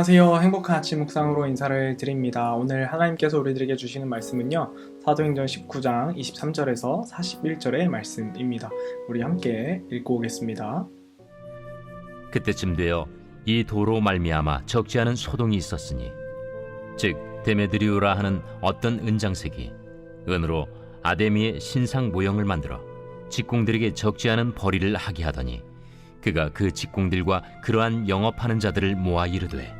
안녕하세요. 행복한 아침 묵상으로 인사를 드립니다. 오늘 하나님께서 우리들에게 주시는 말씀은요. 사도행전 19장 23절에서 41절의 말씀입니다. 우리 함께 읽고 오겠습니다. 그때쯤 되어 이 도로 말미암아 적지 않은 소동이 있었으니 즉 데메드리우라 하는 어떤 은장색이 은으로 아데미의 신상 모형을 만들어 직공들에게 적지 않은 벌이를 하게 하더니 그가 그 직공들과 그러한 영업하는 자들을 모아 이르되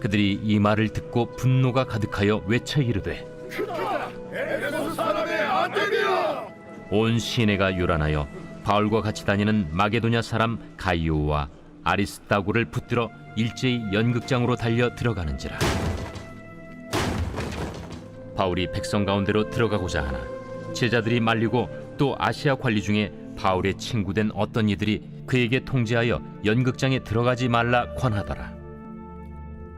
그들이 이 말을 듣고 분노가 가득하여 외쳐 이르되 온 시내가 요란하여 바울과 같이 다니는 마게도냐 사람 가이오와 아리스타고를 붙들어 일제히 연극장으로 달려 들어가는지라. 바울이 백성 가운데로 들어가고자 하나 제자들이 말리고 또 아시아 관리 중에 바울의 친구된 어떤 이들이 그에게 통제하여 연극장에 들어가지 말라 권하더라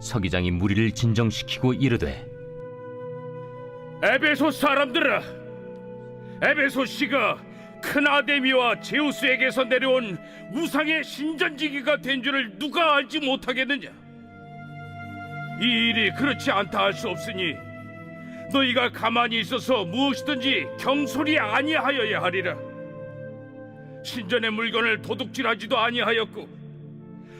서기장이 무리를 진정시키고 이르되 에베소 사람들아, 에베소 씨가 큰 아데미와 제우스에게서 내려온 우상의 신전지기가 된 줄을 누가 알지 못하겠느냐? 이 일이 그렇지 않다 할 수 없으니 너희가 가만히 있어서 무엇이든지 경솔이 아니하여야 하리라. 신전의 물건을 도둑질하지도 아니하였고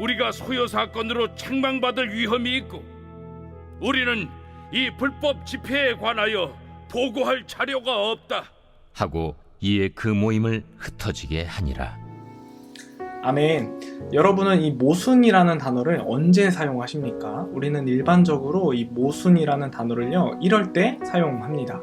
우리가 소요 사건으로 책망받을 위험이 있고 우리는 이 불법 집회에 관하여 보고할 자료가 없다. 하고 이에 그 모임을 흩어지게 하니라 아멘. 여러분은 이 모순이라는 단어를 언제 사용하십니까? 우리는 일반적으로 이 모순이라는 단어를요, 이럴 때 사용합니다.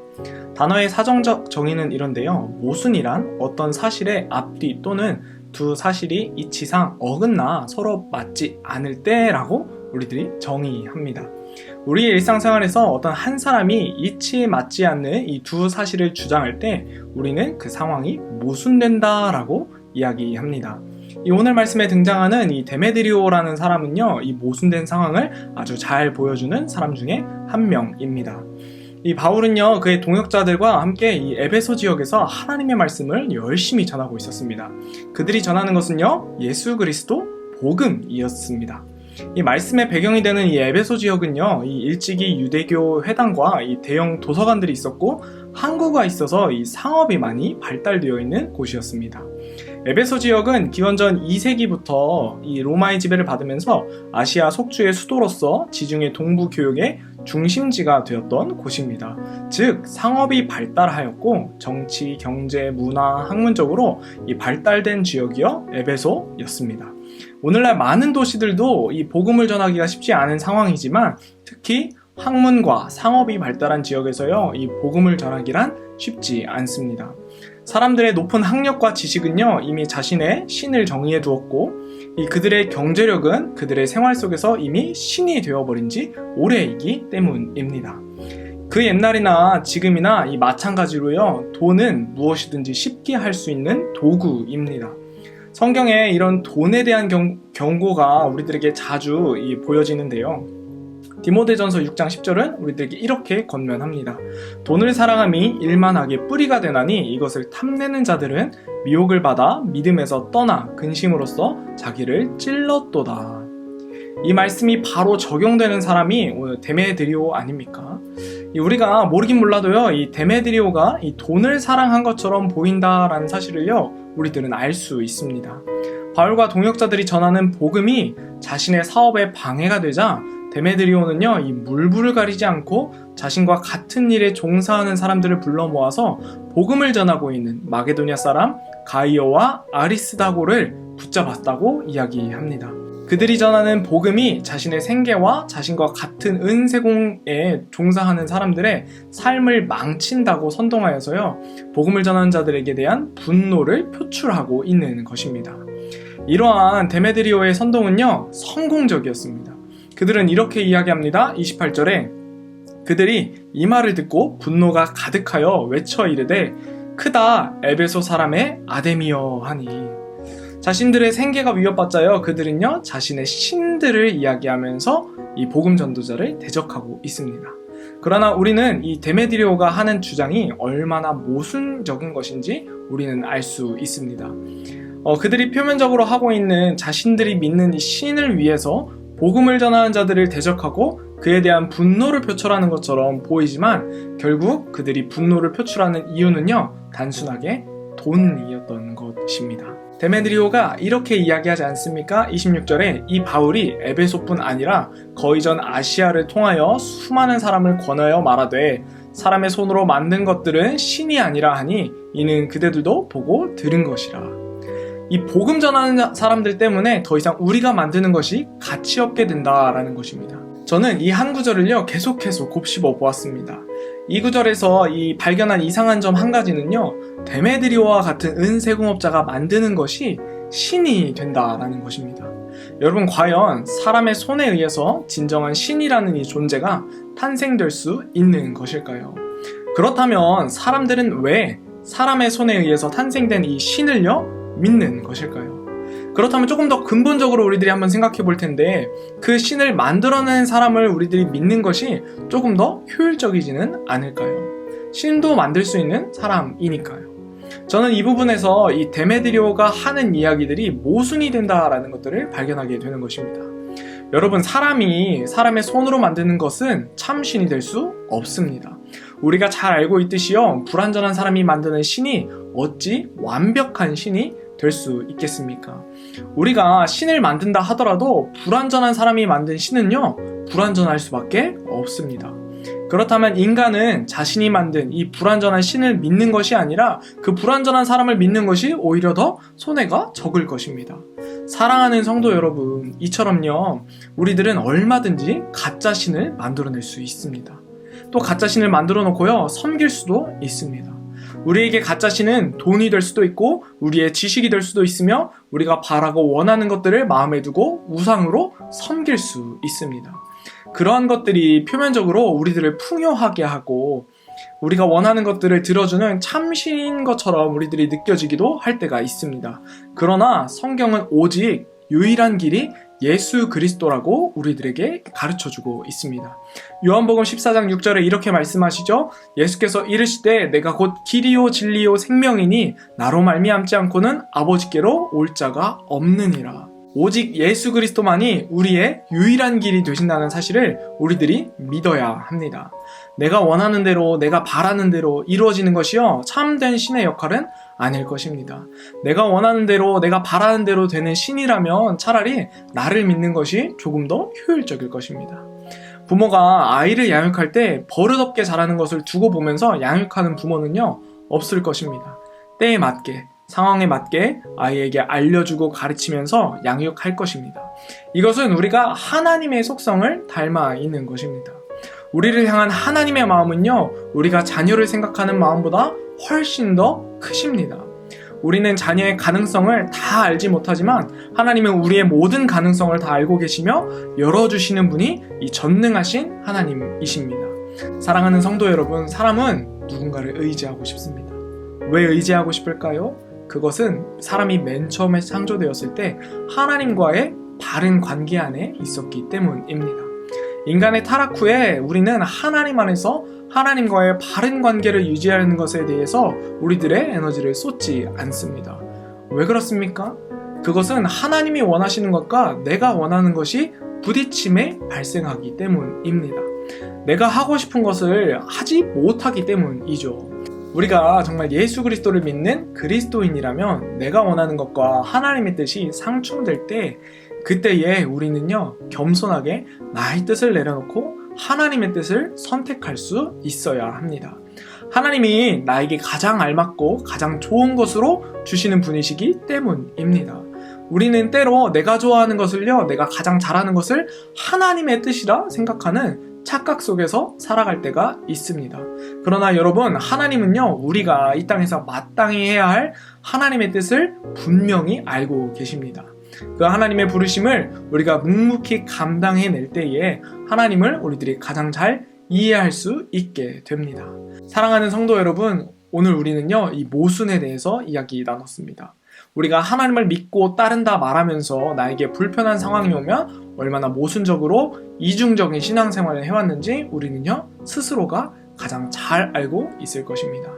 단어의 사정적 정의는 이런데요. 모순이란 어떤 사실의 앞뒤 또는 두 사실이 이치상 어긋나 서로 맞지 않을 때라고 우리들이 정의합니다. 우리 일상생활에서 어떤 한 사람이 이치에 맞지 않는 이 두 사실을 주장할 때 우리는 그 상황이 모순된다라고 이야기합니다. 이 오늘 말씀에 등장하는 이 데메드리오라는 사람은요, 이 모순된 상황을 아주 잘 보여주는 사람 중에 한 명입니다. 이 바울은요, 그의 동역자들과 함께 이 에베소 지역에서 하나님의 말씀을 열심히 전하고 있었습니다. 그들이 전하는 것은요, 예수 그리스도 복음이었습니다. 이 말씀의 배경이 되는 이 에베소 지역은요, 이 일찍이 유대교 회당과 이 대형 도서관들이 있었고, 항구가 있어서 이 상업이 많이 발달되어 있는 곳이었습니다. 에베소 지역은 기원전 2세기부터 이 로마의 지배를 받으면서 아시아 속주의 수도로서 지중해 동부 교역의 중심지가 되었던 곳입니다. 즉 상업이 발달하였고 정치, 경제, 문화, 학문적으로 이 발달된 지역이여 에베소였습니다. 오늘날 많은 도시들도 이 복음을 전하기가 쉽지 않은 상황이지만 특히 학문과 상업이 발달한 지역에서요 이 복음을 전하기란 쉽지 않습니다. 사람들의 높은 학력과 지식은요 이미 자신의 신을 정의해 두었고 이 그들의 경제력은 그들의 생활 속에서 이미 신이 되어버린 지 오래이기 때문입니다. 그 옛날이나 지금이나 이 마찬가지로요 돈은 무엇이든지 쉽게 할 수 있는 도구입니다. 성경에 이런 돈에 대한 경, 경고가 우리들에게 자주 이 보여지는데요. 디모데전서 6장 10절은 우리들에게 이렇게 권면합니다. 돈을 사랑함이 일만하게 뿌리가 되나니 이것을 탐내는 자들은 미혹을 받아 믿음에서 떠나 근심으로써 자기를 찔렀도다. 이 말씀이 바로 적용되는 사람이 오늘 데메드리오 아닙니까? 이 우리가 모르긴 몰라도요, 이 데메드리오가 이 돈을 사랑한 것처럼 보인다라는 사실을요, 우리들은 알 수 있습니다. 바울과 동역자들이 전하는 복음이 자신의 사업에 방해가 되자 데메드리오는요, 이 물불을 가리지 않고 자신과 같은 일에 종사하는 사람들을 불러 모아서 복음을 전하고 있는 마게도니아 사람 가이오와 아리스다고를 붙잡았다고 이야기합니다. 그들이 전하는 복음이 자신의 생계와 자신과 같은 은세공에 종사하는 사람들의 삶을 망친다고 선동하여서요, 복음을 전하는 자들에게 대한 분노를 표출하고 있는 것입니다. 이러한 데메드리오의 선동은요, 성공적이었습니다. 그들은 이렇게 이야기합니다. 28절에 그들이 이 말을 듣고 분노가 가득하여 외쳐 이르되 크다 에베소 사람의 아데미여 하니 자신들의 생계가 위협받자요 그들은요 자신의 신들을 이야기하면서 이 복음 전도자를 대적하고 있습니다. 그러나 우리는 이 데메드리오가 하는 주장이 얼마나 모순적인 것인지 우리는 알 수 있습니다. 어, 그들이 표면적으로 하고 있는 자신들이 믿는 이 신을 위해서 복음을 전하는 자들을 대적하고 그에 대한 분노를 표출하는 것처럼 보이지만 결국 그들이 분노를 표출하는 이유는요 단순하게 돈이었던 것입니다. 데메드리오가 이렇게 이야기하지 않습니까? 26절에 이 바울이 에베소뿐 아니라 거의 전 아시아를 통하여 수많은 사람을 권하여 말하되 사람의 손으로 만든 것들은 신이 아니라 하니 이는 그대들도 보고 들은 것이라. 이 복음 전하는 사람들 때문에 더 이상 우리가 만드는 것이 가치 없게 된다라는 것입니다. 저는 이 한 구절을요 계속해서 곱씹어 보았습니다. 이 구절에서 이 발견한 이상한 점 한 가지는요 데메드리오와 같은 은 세공업자가 만드는 것이 신이 된다라는 것입니다. 여러분 과연 사람의 손에 의해서 진정한 신이라는 이 존재가 탄생될 수 있는 것일까요? 그렇다면 사람들은 왜 사람의 손에 의해서 탄생된 이 신을요 믿는 것일까요? 그렇다면 조금 더 근본적으로 우리들이 한번 생각해 볼 텐데 그 신을 만들어낸 사람을 우리들이 믿는 것이 조금 더 효율적이지는 않을까요? 신도 만들 수 있는 사람이니까요. 저는 이 부분에서 이 데메드리오가 하는 이야기들이 모순이 된다라는 것들을 발견하게 되는 것입니다. 여러분, 사람이 사람의 손으로 만드는 것은 참 신이 될 수 없습니다. 우리가 잘 알고 있듯이요, 불완전한 사람이 만드는 신이 어찌 완벽한 신이 될 수 있겠습니까? 우리가 신을 만든다 하더라도 불완전한 사람이 만든 신은요, 불완전할 수밖에 없습니다. 그렇다면 인간은 자신이 만든 이 불완전한 신을 믿는 것이 아니라 그 불완전한 사람을 믿는 것이 오히려 더 손해가 적을 것입니다. 사랑하는 성도 여러분, 이처럼요, 우리들은 얼마든지 가짜 신을 만들어낼 수 있습니다. 또 가짜 신을 만들어 놓고요, 섬길 수도 있습니다. 우리에게 가짜 신은 돈이 될 수도 있고, 우리의 지식이 될 수도 있으며, 우리가 바라고 원하는 것들을 마음에 두고 우상으로 섬길 수 있습니다. 그러한 것들이 표면적으로 우리들을 풍요하게 하고 우리가 원하는 것들을 들어주는 참신인 것처럼 우리들이 느껴지기도 할 때가 있습니다. 그러나 성경은 오직 유일한 길이 예수 그리스도라고 우리들에게 가르쳐 주고 있습니다. 요한복음 14장 6절에 이렇게 말씀하시죠. 예수께서 이르시되 내가 곧 길이요 진리요 생명이니 나로 말미암지 않고는 아버지께로 올 자가 없느니라. 오직 예수 그리스도만이 우리의 유일한 길이 되신다는 사실을 우리들이 믿어야 합니다. 내가 원하는 대로, 내가 바라는 대로 이루어지는 것이요. 참된 신의 역할은 아닐 것입니다. 내가 원하는 대로, 내가 바라는 대로 되는 신이라면 차라리 나를 믿는 것이 조금 더 효율적일 것입니다. 부모가 아이를 양육할 때 버릇없게 자라는 것을 두고 보면서 양육하는 부모는요, 없을 것입니다. 때에 맞게, 상황에 맞게 아이에게 알려주고 가르치면서 양육할 것입니다. 이것은 우리가 하나님의 속성을 닮아 있는 것입니다. 우리를 향한 하나님의 마음은요, 우리가 자녀를 생각하는 마음보다 훨씬 더 크십니다. 우리는 자녀의 가능성을 다 알지 못하지만 하나님은 우리의 모든 가능성을 다 알고 계시며 열어주시는 분이 이 전능하신 하나님이십니다. 사랑하는 성도 여러분, 사람은 누군가를 의지하고 싶습니다. 왜 의지하고 싶을까요? 그것은 사람이 맨 처음에 창조되었을 때 하나님과의 바른 관계 안에 있었기 때문입니다. 인간의 타락 후에 우리는 하나님 안에서 하나님과의 바른 관계를 유지하는 것에 대해서 우리들의 에너지를 쏟지 않습니다. 왜 그렇습니까? 그것은 하나님이 원하시는 것과 내가 원하는 것이 부딪힘에 발생하기 때문입니다. 내가 하고 싶은 것을 하지 못하기 때문이죠. 우리가 정말 예수 그리스도를 믿는 그리스도인이라면 내가 원하는 것과 하나님의 뜻이 상충될 때 그때에 우리는요 겸손하게 나의 뜻을 내려놓고 하나님의 뜻을 선택할 수 있어야 합니다. 하나님이 나에게 가장 알맞고 가장 좋은 것으로 주시는 분이시기 때문입니다. 우리는 때로 내가 좋아하는 것을요, 내가 가장 잘하는 것을 하나님의 뜻이라 생각하는 착각 속에서 살아갈 때가 있습니다. 그러나 여러분, 하나님은요, 우리가 이 땅에서 마땅히 해야 할 하나님의 뜻을 분명히 알고 계십니다. 그 하나님의 부르심을 우리가 묵묵히 감당해낼 때에 하나님을 우리들이 가장 잘 이해할 수 있게 됩니다. 사랑하는 성도 여러분, 오늘 우리는요, 이 모순에 대해서 이야기 나눴습니다. 우리가 하나님을 믿고 따른다 말하면서 나에게 불편한 상황이 오면 얼마나 모순적으로 이중적인 신앙생활을 해왔는지 우리는요, 스스로가 가장 잘 알고 있을 것입니다.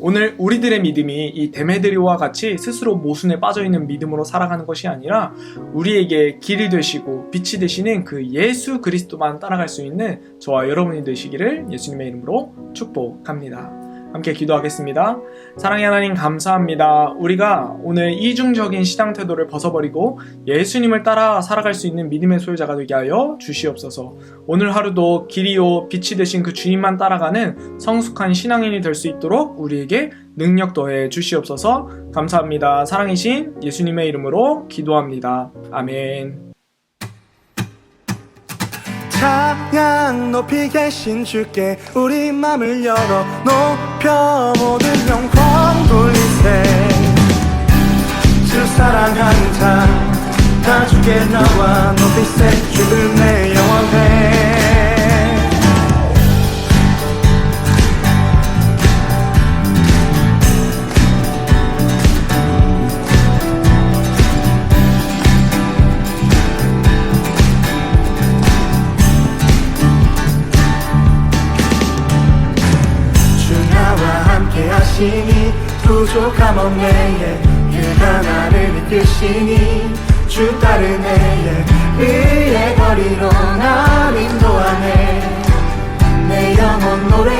오늘 우리들의 믿음이 이 데메드리오와 같이 스스로 모순에 빠져 있는 믿음으로 살아가는 것이 아니라 우리에게 길이 되시고 빛이 되시는 그 예수 그리스도만 따라갈 수 있는 저와 여러분이 되시기를 예수님의 이름으로 축복합니다. 함께 기도하겠습니다. 사랑의 하나님 감사합니다. 우리가 오늘 이중적인 신앙 태도를 벗어버리고 예수님을 따라 살아갈 수 있는 믿음의 소유자가 되게 하여 주시옵소서. 오늘 하루도 길이요 빛이 되신 그 주님만 따라가는 성숙한 신앙인이 될 수 있도록 우리에게 능력 더해 주시옵소서. 감사합니다. 사랑이신 예수님의 이름으로 기도합니다. 아멘. 찬양 높이 계신 주께 우리 맘을 열어 높여 모든 영광 돌리세. 주 사랑하는 자다 주께 나와 높이세 주를 내 영원해 부족함 없네 그가 나를 이끄시니 주 따르네 그의 거리로 날 인도하네. 내 영혼 노래